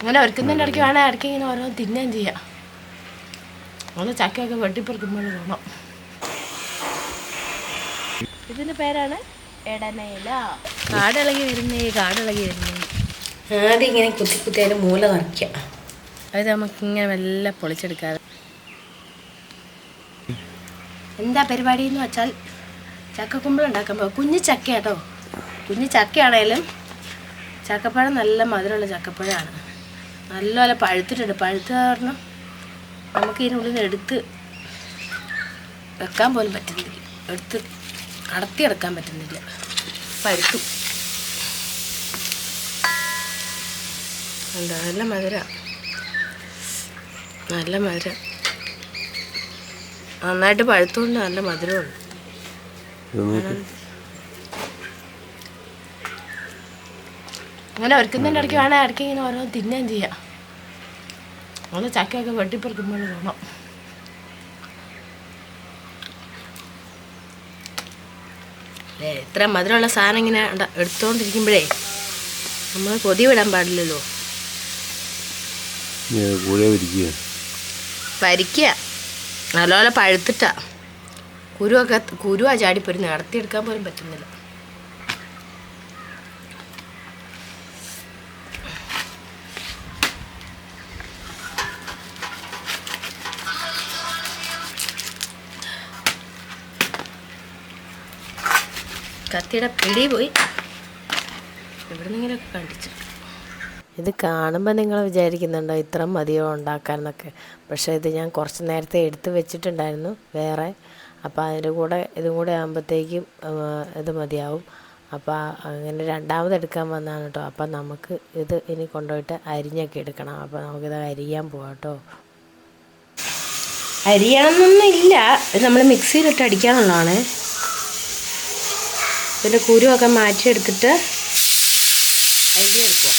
അങ്ങനെ ഒരുക്കുന്നതിന്റെ ഇടയ്ക്ക് വേണേൽ ഇടയ്ക്ക് ഇങ്ങനെ ഓരോ തിന്നുകയും ചെയ്യാം. ഒന്ന് ചക്കയൊക്കെ വെട്ടിപ്പറിക്കുമ്പോൾ തോന്നാം ഇതിന്റെ പേരാണ് എടനയില കാടിളകി വരുന്നേ കാടിളകി വരുന്നേ. ആദ്യം ഇങ്ങനെ കുത്തി കുത്തി അതിന്റെ മൂല നിറയ്ക്കുക അത് നമുക്കിങ്ങനെ മെല്ലെ പൊളിച്ചെടുക്കാതെ എന്താ പരിപാടി എന്ന് വെച്ചാൽ ചക്കക്കുമ്പിൾ ഉണ്ടാക്കുമ്പോൾ കുഞ്ഞു ചക്കയാട്ടോ. കുഞ്ഞു ചക്കയാണേലും ചക്കപ്പഴം നല്ല മധുരമുള്ള ചക്കപ്പഴമാണ്. നല്ലപോലെ പഴുത്തിട്ടുണ്ട്. പഴുത്ത കാരണം നമുക്ക് ഇതിനുള്ളിൽ നിന്ന് എടുത്ത് വെക്കാൻ പോലും പറ്റുന്നില്ല. എടുത്ത് അടത്തിയെടുക്കാൻ പറ്റുന്നില്ല. പഴുത്തു എന്താ നല്ല മധുര. നല്ല മധുര. നന്നായിട്ട് പഴുത്തുകൊണ്ട് നല്ല മധുരമുണ്ട്. അങ്ങനെ ഒരുക്കുന്നതിന്റെ ഇടയ്ക്ക് വേണേൽ ഇടയ്ക്ക് ഇങ്ങനെ ഓരോ തിന്നേം ചെയ്യാം. ഒന്ന് ചക്കയൊക്കെ വെട്ടിപ്പറിക്കുമ്പോൾ ഏ ഇത്ര മധുരമുള്ള സാധനം ഇങ്ങനെ എടുത്തോണ്ടിരിക്കുമ്പോഴേ നമ്മൾ കൊതി വിടാൻ പാടില്ലല്ലോ. വരിക്കുക നല്ലപോലെ പഴുത്തിട്ടാ. കുരുവൊക്കെ കുരുവാ ചാടിപ്പോയി നടത്തിയെടുക്കാൻ പോലും പറ്റുന്നില്ല. കത്തിയുടെ പിടി പോയി. ഇവിടെ എവിടുന്നെങ്കിലൊക്കെ കണ്ടിച്ചു ഇത് കാണുമ്പോൾ നിങ്ങൾ വിചാരിക്കുന്നുണ്ടോ ഇത്ര മതിയോ ഉണ്ടാക്കാനെന്നൊക്കെ. പക്ഷേ ഇത് ഞാൻ കുറച്ച് നേരത്തെ എടുത്ത് വെച്ചിട്ടുണ്ടായിരുന്നു വേറെ. അപ്പോൾ അതിന്റെ കൂടെ ഇതും കൂടെ ആകുമ്പോഴത്തേക്കും ഇത് മതിയാവും. അപ്പോൾ അങ്ങനെ രണ്ടാമത് എടുക്കാൻ വന്നതാണ് കേട്ടോ. അപ്പോൾ നമുക്ക് ഇത് ഇനി കൊണ്ടുപോയിട്ട് അരിഞ്ഞൊക്കെ എടുക്കണം. അപ്പോൾ നമുക്കിത് അരിയാൻ പോവാം കേട്ടോ. അരിയണമെന്നൊന്നും ഇല്ല ഇത് നമ്മൾ മിക്സിയിലിട്ട് അടിക്കാനുള്ളതാണ്. ഇതിന്റെ കുരുവൊക്കെ മാറ്റിയെടുത്തിട്ട് അരി എടുക്കുക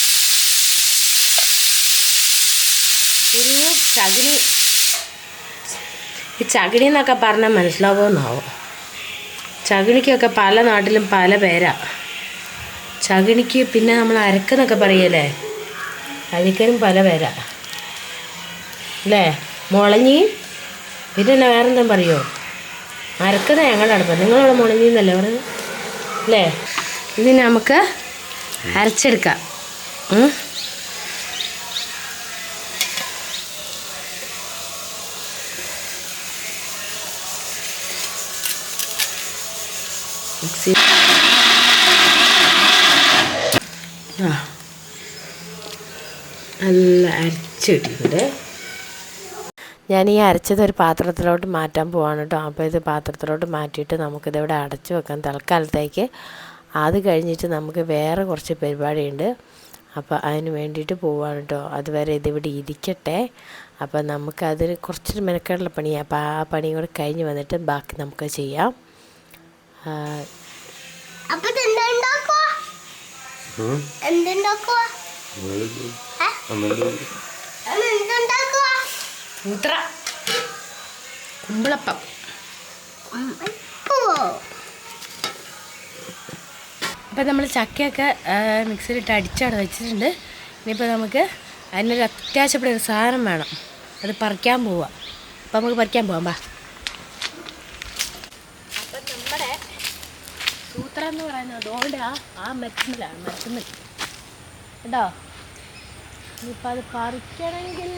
കുരുവ് ചകിരി. ഈ ചകിരി എന്നൊക്കെ പറഞ്ഞാൽ മനസ്സിലാവുമെന്നാവും? ചകിണിക്കൊക്കെ പല നാട്ടിലും പല പേരാ. ചകിണിക്ക് പിന്നെ നമ്മൾ അരക്കെന്നൊക്കെ പറയല്ലേ? അരിക്കനും പല പേരാ. അല്ലേ? മുളഞ്ഞി പിന്നെ വേറെന്താ പറയുമോ അരക്കുന്ന ഞങ്ങളുടെ അടുപ്പം നിങ്ങളവിടെ മുളഞ്ഞിന്നല്ലേ പറയുന്നത് അല്ലേ ഇനി നമുക്ക് അരച്ചെടുക്കാം. നല്ല അരച്ചിട്ടുണ്ട്. ഞാൻ ഈ അരച്ചത് ഒരു പാത്രത്തിലോട്ട് മാറ്റാൻ പോവാണ് കേട്ടോ അപ്പോൾ ഇത് പാത്രത്തിലോട്ട് മാറ്റിയിട്ട് നമുക്കിതിവിടെ അടച്ചു വെക്കാം. തൽക്കാലത്തേക്ക് അത് കഴിഞ്ഞിട്ട് നമുക്ക് വേറെ കുറച്ച് പരിപാടിയുണ്ട്. അപ്പോൾ അതിന് വേണ്ടിയിട്ട് പോവാണ് കേട്ടോ അതുവരെ ഇതിവിടെ ഇരിക്കട്ടെ. അപ്പോൾ നമുക്കതിന് കുറച്ചൊരു മെനക്കേടുള്ള പണിയാണ് അപ്പോൾ ആ പണി കൂടെ കഴിഞ്ഞ് വന്നിട്ട് ബാക്കി നമുക്ക് ചെയ്യാം. ആ, മുദ്ര കുമ്പിളപ്പം. അപ്പം നമ്മൾ ചക്കയൊക്കെ മിക്സിയിലിട്ട് അടിച്ചാണ് വെച്ചിട്ടുണ്ട്. ഇനിയിപ്പോൾ നമുക്ക് അതിനൊരു അത്യാവശ്യപ്പെട്ട ഒരു സാധനം വേണം. അത് പറിക്കാൻ പോവുക അപ്പം നമുക്ക് പറിക്കാൻ പോവാം ബാ അപ്പം നമ്മുടെ സൂത്രം എന്ന് പറയുന്നത് അതുകൊണ്ട് ആ ആ മരത്തുമ്മൽ കേട്ടോ ഇനിയിപ്പോൾ അത് പറിക്കണമെങ്കിൽ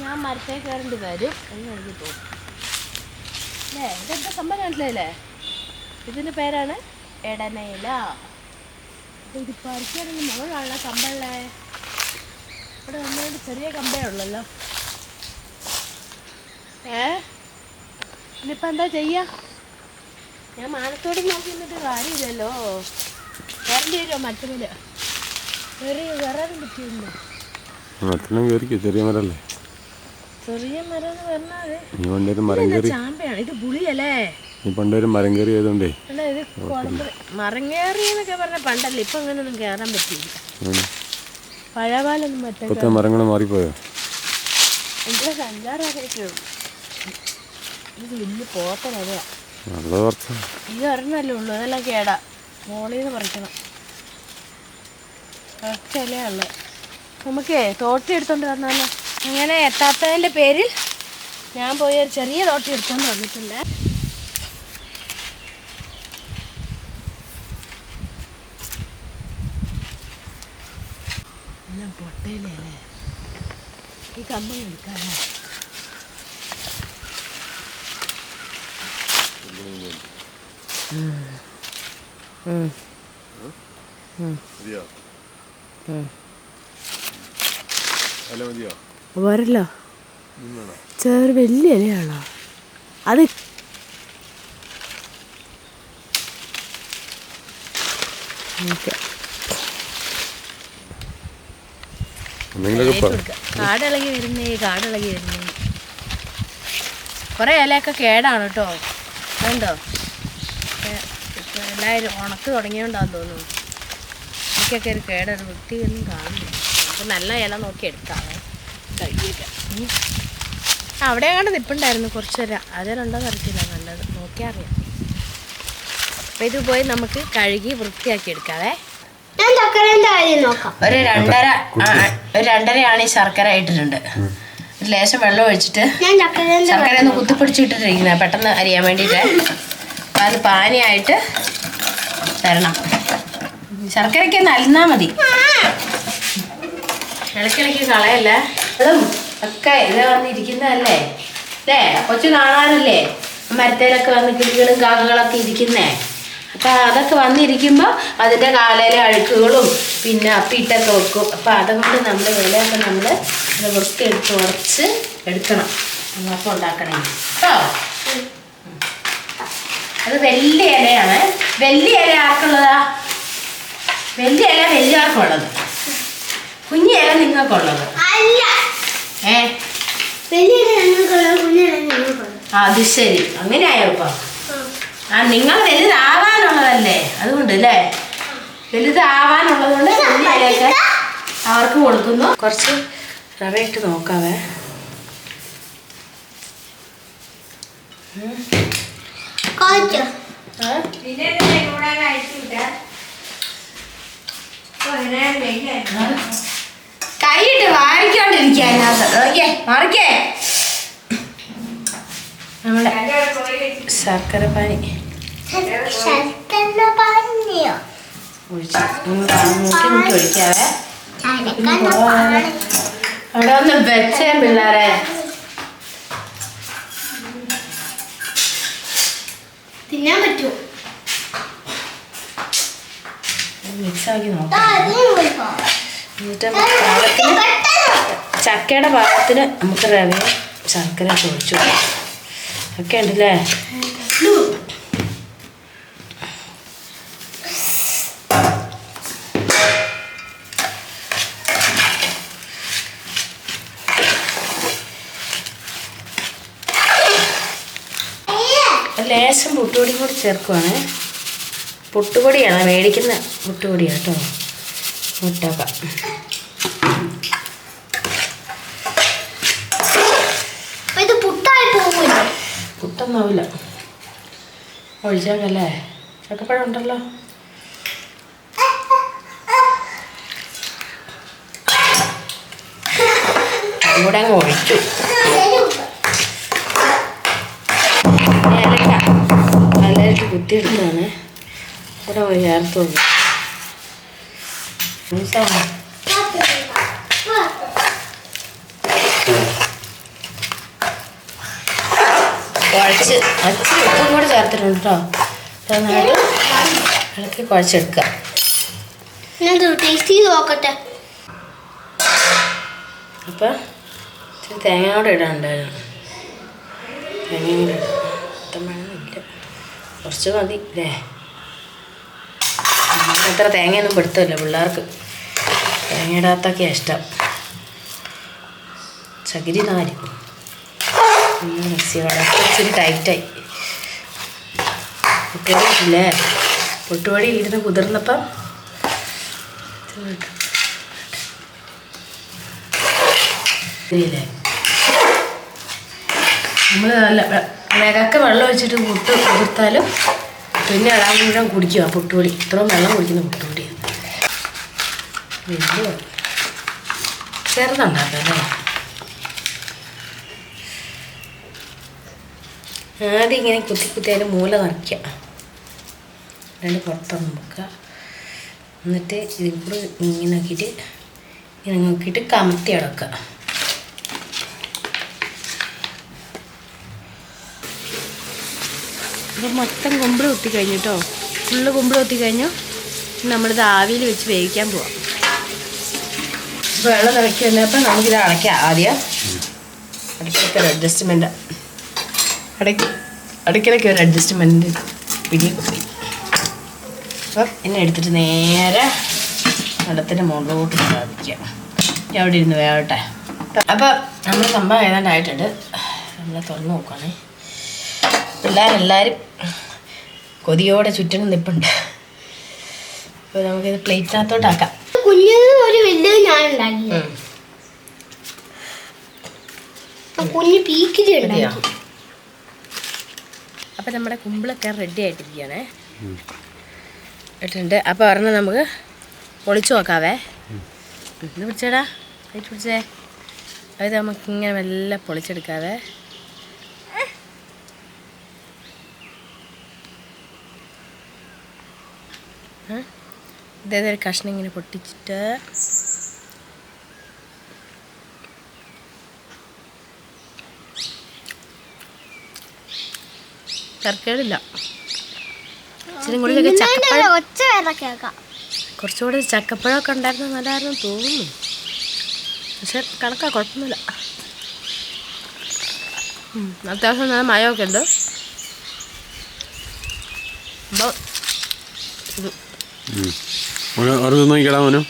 ഞാൻ മരത്തേ കയറേണ്ടി വരും എന്ന് എനിക്ക് തോന്നുന്നു. അല്ലേ? ഇതെന്താ സംഭവം മനസ്സിലായില്ലേ? ഇതിന്റെ പേരാണ് അപ്പോൾ ഇത് പറിക്കുകയാണെങ്കിൽ മുകളിലാണല്ലോ കമ്പല്ലേ ഇവിടെ നമ്മളോട് ചെറിയ കമ്പേ ഉള്ളല്ലോ. ഏ? ഇനിയിപ്പോൾ എന്താ ചെയ്യുക ഞാൻ മാനത്തോട് നോക്കി നിന്നിട്ട് കാര്യമില്ലല്ലോ. കയറേണ്ടി വരുമോ മറ്റമില്ല വേറെ കയറാനും പറ്റിയില്ല മറ്റെല്ലാം കയറിക്കോ ചെറിയ മരല്ലേ? ചെറിയ മരം എന്ന് പറഞ്ഞാൽ നീ പണ്ടൊരു മരം കയറി ഇത് പുളിയല്ലേ? നീ പണ്ടൊരു മരം കയറി ആയതുകൊണ്ടേ. ഇത് എന്നൊക്കെ പറഞ്ഞ പണ്ടല്ല ഇപ്പം അങ്ങനെയൊന്നും കയറാൻ പറ്റിയില്ല. ആണ്. പഴപാലൊന്നും പറ്റാൻ ഇപ്പോഴത്തെ മരങ്ങൾ മാറിപ്പോയോ? എന്റെ സഞ്ചാരമൊക്കെ ഇത് വലിയ പോത്തനതാ നല്ല കുറച്ച് ഇത് ഒരെണ്ണല്ലേ ഉള്ളൂ അതെല്ലാം കേടാ. മോളിൽ നിന്ന് പറിക്കണം. ഒറ്റ ഇലയുള്ളേ നമുക്ക് തോട്ടി എടുത്തോണ്ട് വന്നാലോ? അങ്ങനെ എത്താത്തതിന്റെ പേരിൽ ഞാൻ പോയി ഒരു ചെറിയ തോട്ടി എടുത്തോണ്ട് വന്നിട്ടുണ്ട്. എല്ലാം പൊട്ടയിലേ ഉം ഈ കമ്പം എടുക്കാല്ലേ മതിയോ അല്ല മതിയോ? വരല്ലോ ചെറു വലിയ ഇലയാണോ? അത് കാടിളകി വരുന്നേ കാടിളകി വരുന്നേ. കുറേ ഇലയൊക്കെ കേടാണ് കേട്ടോ. അതുണ്ടോ? ഇപ്പം എല്ലാവരും ഉണക്ക് തുടങ്ങിയോണ്ടാന്ന് തോന്നുന്നു. എനിക്കൊക്കെ ഒരു കേടൊരു വൃത്തിയൊന്നും കാണുന്നില്ല. നമുക്ക് നല്ല ഇല നോക്കി എടുക്കാമേ കഴുകിയൊക്കെ. അവിടെ കണ്ട് നിപ്പുണ്ടായിരുന്നു കുറച്ച് നേരം. രണ്ടോ അറിയത്തില്ല നല്ലത്. നോക്കിയാൽ അറിയാം. അപ്പം ഇത് പോയി നമുക്ക് കഴുകി വൃത്തിയാക്കി എടുക്കാവേ. ഒരു രണ്ടര ആ, ഒരു രണ്ടരയാണ് ഈ ശർക്കര ഇട്ടിട്ടുണ്ട്. ഒരു ലേശം വെള്ളം ഒഴിച്ചിട്ട് ശർക്കര ഒന്ന് കുത്തിപ്പിടിച്ചിട്ടിരിക്കുന്നത് പെട്ടെന്ന് അരിയാൻ വേണ്ടിയിട്ട്. അപ്പം അത് പാനിയായിട്ട് തരണം. ശർക്കരയ്ക്ക് നന്നാ മതി. ഇളക്കിളക്കി കളയല്ല? അതും ഒക്കെ ഇത് വന്നിരിക്കുന്നതല്ലേ? അല്ലേ കൊച്ചു കാണാനല്ലേ? മരത്തേലൊക്കെ വന്ന് കിളികളും കാക്കകളൊക്കെ ഇരിക്കുന്നേ. അപ്പം അതൊക്കെ വന്നിരിക്കുമ്പോൾ അതിന്റെ കാലയിലെ അഴുക്കുകളും പിന്നെ അപ്പിയിട്ടൊക്കെ വെക്കും. അപ്പം അതുകൊണ്ട് നമ്മൾ വിലയൊക്കെ നമ്മൾ ഇത് വൃത്തിയെടുത്ത് ഉറച്ച് എടുക്കണം. അപ്പം ഉണ്ടാക്കണേ. കേട്ടോ അത് വലിയ ഇലയാണ്. വലിയ ഇല ആർക്കുള്ളതാ? വലിയ ഇല വലിയവർക്കുള്ളത് കുഞ്ഞി ഇല നിങ്ങൾക്കുള്ളത്. അല്ല. ഏ? അത് ശരി. അങ്ങനെ ഇപ്പൊ? ആ നിങ്ങൾ വലുതാവാനുള്ളതല്ലേ? അതുകൊണ്ട് അല്ലേ വലുതാവാനുള്ളത് കൊണ്ട് വലിയ ഇലയൊക്കെ അവർക്ക് കൊടുക്കുന്നു. കുറച്ച് റവ ഇട്ട് നോക്കാവേ. കോച്ചോ ആ? കൈയിട്ട് വാരിക്കാണ്ടിരിക്കുക അതിനകത്ത് നോക്കിയേ മറിക്കേ. നമ്മളെ ശർക്കര പാനി. ഒഴിക്കാവേ. അവിടെ ഒന്ന് വെച്ചേ പിള്ളേരെ. തിന്നാൻ പറ്റുമോ? മിക്സാക്കി നോക്കാം. എന്നിട്ട് പാകത്തിന് ചക്കയുടെ പാകത്തിന് നമുക്ക് റവയെ ശർക്കര ചോദിച്ചു. ഒക്കെ ഉണ്ടല്ലേ? ലേശം പുട്ടുപൊടി കൂടി ചേർക്കുവാണ്. പുട്ടുപൊടിയാണ് മേടിക്കുന്ന പുട്ടുപൊടിയാണ് കേട്ടോ. മുട്ടക്ക അപ്പൊ ഇത് പുട്ടായി പോകില്ലേ പുട്ടൊന്നാവില്ല. ഒഴിച്ചേക്കല്ലേ? ചക്കപ്പഴം ഉണ്ടല്ലോ. കൂടെ അങ്ങ് ഒഴിച്ചു. ഏലക്ക നല്ലതായിട്ട് കുത്തിയെടുത്താണ് ഇവിടെ പോയി ചേർത്ത് കൊടുക്കും. കുഴച്ച്. അച്ഛൻ ഉപ്പും കൂടെ ചേർത്തിട്ടുണ്ട് കേട്ടോ നന്നായിട്ട് ഇളക്കി കുഴച്ചെടുക്കുക ഞാൻ ടേസ്റ്റ് ചെയ്ത് നോക്കട്ടെ. അപ്പം ഇച്ചിരി തേങ്ങ ഇടാണ്ടായിരുന്നു തേങ്ങയും തേങ്ങ കൂടെ ഇടാം. കുറച്ച് മതി അല്ലേ അത്ര തേങ്ങയൊന്നും പെടുത്തില്ല പിള്ളേർക്ക്. തേങ്ങ ഇടാത്തൊക്കെയാണ് ഇഷ്ടം. ചകിരി നാല്. മിക്സി ഇച്ചിരി ടൈറ്റായി. ഇല്ലേ പൊട്ടുപൊടി ഇരുന്ന് കുതിർന്നപ്പം നമ്മൾ നല്ല വേഗമൊക്കെ വെള്ളം ഒഴിച്ചിട്ട് മുട്ട് കുതിർത്താലും പിന്നെ ഇടാൻ മുഴുവൻ കുടിക്കുക പുട്ടുപൊടി. ഇത്രയും വെള്ളം കുടിക്കുന്ന പുട്ടുപൊടി. വലിയ ചെറുതുണ്ടാക്കാം അല്ലേ? ആദ്യം ഇങ്ങനെ കുത്തി കുത്തി അതിന്റെ മൂല നിറയ്ക്കുക രണ്ട് പുറത്തൊന്ന് നോക്കുക എന്നിട്ട് ഇതിൽ കൂടെ ഇങ്ങനെ നോക്കിയിട്ട് ഇങ്ങനെ നോക്കിയിട്ട് കമത്തി അടക്കുക. അപ്പോൾ മൊത്തം കുമ്പിൾ കുത്തി കഴിഞ്ഞു കേട്ടോ ഫുള്ള് കുമ്പിൾ കുത്തി കഴിഞ്ഞു. നമ്മളിത് ആവിയിൽ വെച്ച് വേവിക്കാൻ പോവാം. വെള്ളം നിറയ്ക്കി വന്നപ്പോൾ നമുക്കിത് അടയ്ക്കാം ആദ്യം. അടുക്കളയ്ക്ക് ഒരു അഡ്ജസ്റ്റ്മെന്റ് അടയ്ക്ക് അടുക്കളയ്ക്ക് ഒരു അഡ്ജസ്റ്റ്മെന്റ് പിടി. അപ്പം എന്നെ എടുത്തിട്ട് നേരെ വെള്ളത്തിന്റെ മുകളിലോട്ട് സ്ഥാപിക്കാം ഞാൻ അവിടെ ഇരുന്ന് വേവട്ടെ. അപ്പം നമ്മൾ സംഭവം ഏതാണ്ടായിട്ടുണ്ട് നമ്മളെ തുറന്ന് നോക്കുകയാണേ പിള്ളേരെല്ലാവരും കൊതിയോടെ ചുറ്റിനും നിൽപ്പുണ്ട് അപ്പോൾ നമുക്കിത് പ്ലേറ്റിനകത്തോട്ടാക്കാം കുഞ്ഞിന് ഒരു വലുത് ഞാൻ ഉണ്ടാക്കി ഉം. ആ കുഞ്ഞ് പീക്കിരി ഉണ്ടാക്കി. അപ്പം നമ്മുടെ കുമ്പിളൊക്കെ റെഡി ആയിട്ടിരിക്കുകയാണേ. ഇട്ടിട്ടുണ്ട്. അപ്പോൾ ഒരെണ്ണം നമുക്ക് പൊളിച്ചു നോക്കാവേ. ഇത് പിടിച്ചേടാ. ലൈറ്റ് പിടിച്ചേ. അത് നമുക്ക് ഇങ്ങനെ മെല്ലെ പൊളിച്ചെടുക്കാവേ. ഇതേതൊരു കഷ്ണം ഇങ്ങനെ പൊട്ടിച്ചിട്ട് തർക്കേടില്ല. ഇച്ചിരി കൂടി കുറച്ചുകൂടി ചക്കപ്പഴമൊക്കെ ഉണ്ടായിരുന്നു നല്ലതായിരുന്നു തോന്നുന്നു. പക്ഷെ കണക്കാ കുഴപ്പമൊന്നുമില്ല. അത്യാവശ്യം നല്ല മയമൊക്കെ ഉണ്ട്. അപ്പോൾ നിന്ന് നോക്കിക്കടാ മോനു.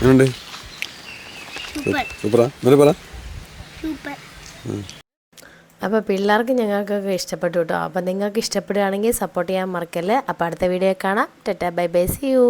എങ്ങനെയുണ്ട് സൂപ്പർ. സൂപ്പറാ? എന്നിട്ട് പറ. സൂപ്പർ. അപ്പോൾ പിള്ളേർക്ക് ഞങ്ങൾക്കൊക്കെ ഇഷ്ടപ്പെട്ടു കേട്ടോ. അപ്പോൾ നിങ്ങൾക്ക് ഇഷ്ടപ്പെടുകയാണെങ്കിൽ സപ്പോർട്ട് ചെയ്യാൻ മറക്കല്ലേ. അപ്പോൾ അടുത്ത വീഡിയോ കാണാം. Tata bye bye see you